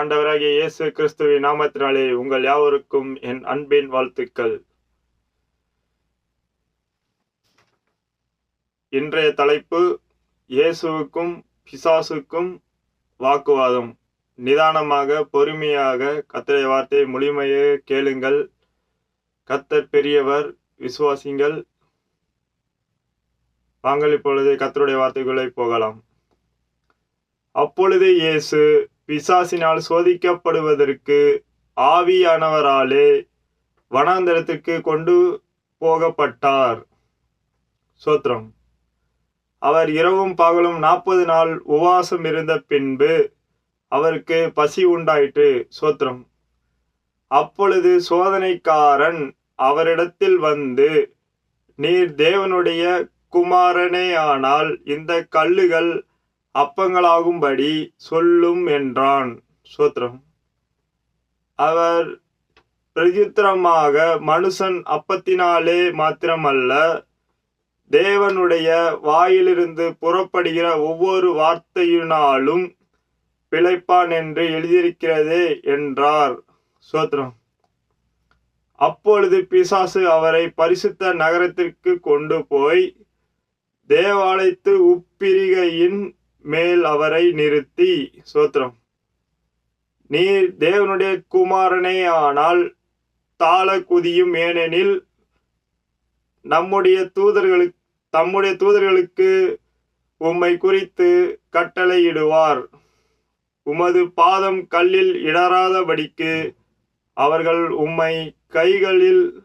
ஆண்டவராகிய இயேசு கிறிஸ்துவின் நாமத்தினாலே உங்கள் யாவருக்கும் என் அன்பின் வாழ்த்துக்கள். இன்றைய தலைப்பு இயேசுவுக்கும் பிசாசுக்கும் வாக்குவாதம். நிதானமாக பொறுமையாக கத்தரை வார்த்தை முழுமையை கேளுங்கள். கத்தர் பெரியவர் விசுவாசிங்கள். வாங்கள் இப்பொழுது கத்தருடைய வார்த்தைகளை போகலாம். அப்பொழுது இயேசு பிசாசினால் சோதிக்கப்படுவதற்கு ஆவியானவராலே வனாந்தரத்திற்கு கொண்டு போகப்பட்டார். சோத்திரம். அவர் இரவும் பகலும் நாற்பது நாள் உபவாசம் இருந்த பின்பு அவருக்கு பசி உண்டாயிற்று. சோத்திரம். அப்பொழுது சோதனைக்காரன் அவரிடத்தில் வந்து நீர் தேவனுடைய குமாரனே ஆனால் இந்த கல்லுகள் அப்பங்களாகும்படி சொல்லும் என்றான். சோத்திரம். அவர் பிரதித்திரமாக மனுஷன் அப்பத்தினாலே மாத்திரமல்ல தேவனுடைய வாயிலிருந்து புறப்படுகிற ஒவ்வொரு வார்த்தையினாலும் பிழைப்பான் என்று எழுதியிருக்கிறதே என்றார். சோத்ரம் அப்பொழுது பிசாசு அவரை பரிசுத்த நகரத்திற்கு கொண்டு போய் தேவாலயத்து உப்பிரிகையின் மேல் அவரை நிறுத்தி சோத்திரம். நீர் தேவனுடைய குமாரனே ஆனால் தாள குதியும் ஏனெனில் நம்முடைய தூதர்களுக்கு தம்முடைய தூதர்களுக்கு உம்மை குறித்து கட்டளையிடுவார் உமது பாதம் கல்லில் இடராதபடிக்கு அவர்கள் உம்மை கைகளில்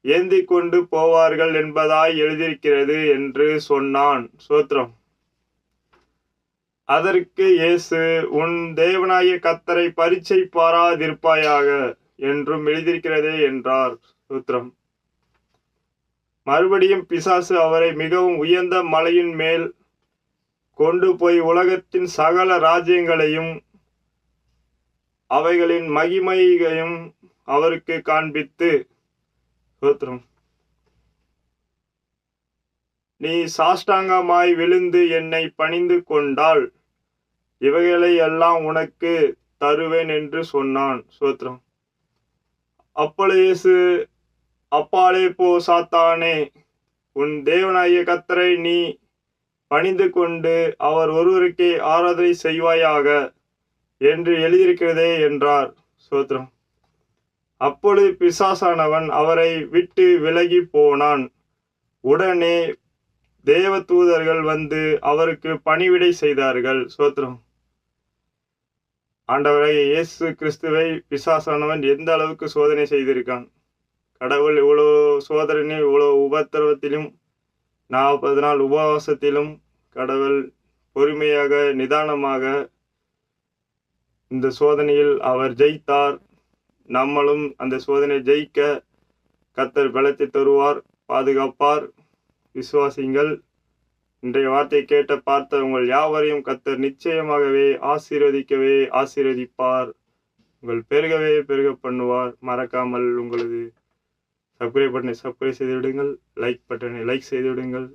ஏந்தி கொண்டு போவார்கள் என்பதாய் எழுதியிருக்கிறது என்று சொன்னான். சோத்ரம் அதற்கு இயேசு உன் தேவனாய கத்தரை பரீட்சை பாராதிருப்பாயாக என்றும் எழுதியிருக்கிறதே என்றார் சூத்திரம். மறுபடியும் பிசாசு அவரை மிகவும் உயர்ந்த மலையின் மேல் கொண்டு போய் உலகத்தின் சகல ராஜ்யங்களையும் அவைகளின் மகிமையையும் அவருக்கு காண்பித்து சூத்திரம். நீ சாஷ்டாங்கமாய் விழுந்து என்னை பணிந்து கொண்டால் இவைகளை எல்லாம் உனக்கு தருவேன் என்று சொன்னான். சோத்ரம் அப்பொழுது அப்பாலே போ சாத்தானே. உன் தேவனாகிய கத்தரை நீ பணிந்து கொண்டு அவர் ஒருவருக்கே ஆராதனை செய்வாயாக என்று எழுதியிருக்கிறதே என்றார். சோத்ரம் அப்பொழுது பிசாசானவன் அவரை விட்டு விலகி போனான். உடனே தேவ தூதர்கள் வந்து அவருக்கு பணிவிடை செய்தார்கள். சோத்ரம் ஆண்டவரை இயேசு கிறிஸ்துவை பிசாசானவன் எந்த அளவுக்கு சோதனை செய்திருக்கான்? கடவுள் இவ்வளோ சோதனை இவ்வளோ உபத்திரவத்திலும் நாற்பது நாள் உபவாசத்திலும் கடவுள் பொறுமையாக நிதானமாக இந்த சோதனையில் அவர் ஜெயித்தார். நம்மளும் அந்த சோதனை ஜெயிக்க கத்தர் பலத்தை தருவார் பாதுகாப்பார். விசுவாசிங்கள் இன்றைய வார்த்தை கேட்ட பார்த்த உங்கள் யாவரையும் கத்தர் நிச்சயமாகவே ஆசீர்வதிக்கவே ஆசீர்வதிப்பார். உங்கள் பெருகவே பெருக பண்ணுவார். மறக்காமல் உங்களது சப்ஸ்கிரைப் பட்டனை சப்ஸ்கிரைப் செய்து விடுங்கள். லைக் பட்டனை லைக் செய்து விடுங்கள்.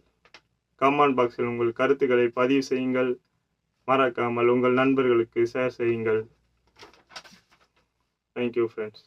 கமெண்ட் பாக்ஸில் உங்கள் கருத்துக்களை பதிவு செய்யுங்கள். மறக்காமல் உங்கள் நண்பர்களுக்கு ஷேர் செய்யுங்கள். Thank you friends